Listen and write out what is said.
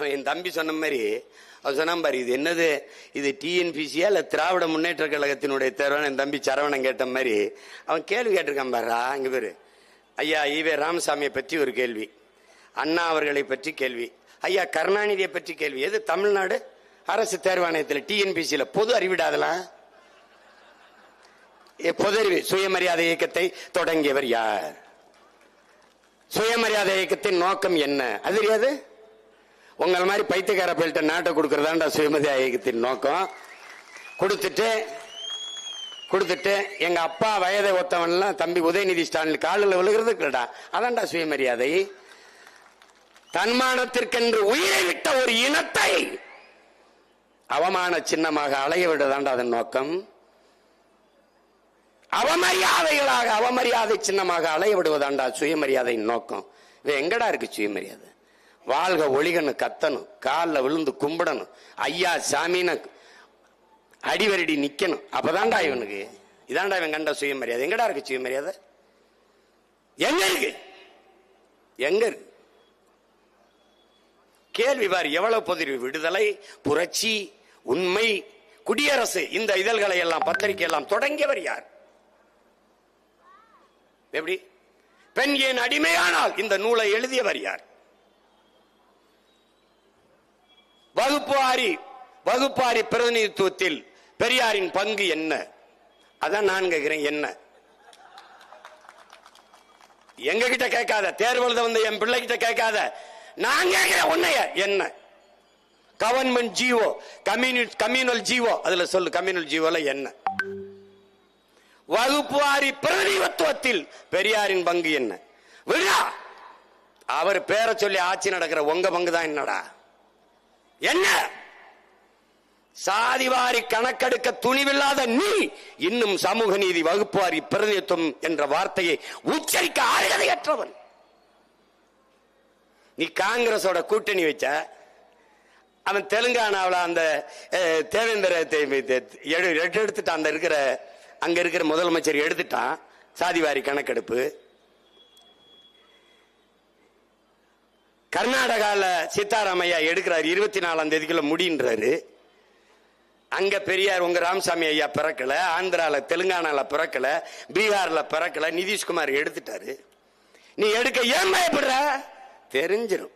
அவன் என் தம்பி சொன்ன மாதிரி அவன் சொன்னான் பாரு இது என்னது? இது டிஎன்பிசியா இல்ல திராவிட முன்னேற்ற கழகத்தினுடைய தேர்வான என் தம்பி சரவணன் கேட்ட மாதிரி அவன் கேள்வி கேட்டிருக்கான் பாரா இங்கே பேரு. ஐயா ஈவே ராமசாமியை பற்றி ஒரு கேள்வி. அண்ணா அவர்களை பற்றி கேள்வி. ஐயா கருணாநிதியை பற்றி கேள்வி. எது தமிழ்நாடு? அரசு தேர்வாணையத்தில் டிஎன்பிசியில பொது அறிவிடாதலாம். ஏ, பொது அறிவு சுயமரியாதை இயக்கத்தை தொடங்கியவர் யார்? சுயமரியாதை இயக்கத்தின் நோக்கம் என்ன? அது தெரியாது? உங்களை மாதிரி பைத்தியக்கார பிள்ளைகிட்ட நாட்டை கொடுக்குறதாண்டா சுயமதி இயக்கத்தின் நோக்கம். கொடுத்துட்டு கொடுத்துட்டு எங்க அப்பா வயதை ஒத்தவன்லாம் தம்பி உதயநிதி ஸ்டாலின் காலில் விழுகிறது இல்லடா அதான்டா சுயமரியாதை. தன்மானத்திற்கென்று உயிரை விட்ட ஒரு இனத்தை அவமான சின்னமாக அலைய விடுதாண்டா அதன் நோக்கம். அவமரியாதைகளாக அவமரியாதை சின்னமாக அலைய விடுவதாண்டா சுயமரியாதையின் நோக்கம். இது எங்கடா இருக்கு சுயமரியாதை? வாழ்க ஒளிகன்னு கத்தணும் காலில் விழுந்து கும்பிடணும் ஐயா சாமின்னு அடிவரடி நிக்கணும் அப்பதான்டா இவனுக்கு. இதான்டா இவன் கண்ட சுயமரியாதை. எங்கடா இருக்கு சுயமரியாதை? எங்க இருக்கு? எங்க இருக்கு? கேள்வி பார் எவ்வளவு பொதிரி? விடுதலை புரட்சி உண்மை குடியரசு இந்த இதழ்களை எல்லாம் பத்திரிகை எல்லாம் தொடங்கியவர் யார்? எப்படி? பெண் ஏன் அடிமையானால் இந்த நூலை எழுதியவர் யார்? வகுப்பாரி வகுப்பாரி பிரதிநிதித்துவத்தில் பெரியாரின் பங்கு என்ன? அதான் நான் கேட்கிறேன் என்ன? எங்க கிட்ட கேட்காத தேர்வெழுத வந்த என் பிள்ளை கிட்ட கேட்காத நான் கேட்கிறேன் உன்னைய என்ன? கவர்மெண்ட் ஜீவோ கம்யூனிட் கம்யூனல் ஜீவோ அதுல சொல்லு கம்யூனல் ஜீவோல என்ன? வகுப்புவாரி பிரதிநிதித்துவத்தில் பெரியாரின் பங்கு என்ன? விழா அவர் பேரை சொல்லி ஆட்சி நடக்கிற உங்க பங்கு தான் என்னடா? என்ன? சாதிவாரி கணக்கெடுக்க துணிவில்லாத நீ இன்னும் சமூக நீதி வகுப்புவாரி பிரதிநிதித்துவம் என்ற வார்த்தையை உச்சரிக்க ஆறுகதையற்றவன் நீ காங்கிரஸோட கூட்டணி வச்ச அவன் தெலுங்கானாவில் அந்த தேவேந்திர எடு- எடுத்துட்டான் அந்த இருக்கிற அங்க இருக்கிற முதலமைச்சர் எடுத்துட்டான் சாதிவாரி கணக்கெடுப்பு. கர்நாடகாவில் சீதாராமையா எடுக்கிறார் இருபத்தி நாலாம் தேதிக்குள்ள முடின்றாரு. அங்க பெரியார் உங்க ராமசாமி ஐயா பிறக்கல ஆந்திரால தெலுங்கானால பிறக்கல பீகார்ல பிறக்கல நிதிஷ்குமார் எடுத்துட்டாரு. நீ எடுக்க ஏன் பயப்படுற? தெரிஞ்சிடும்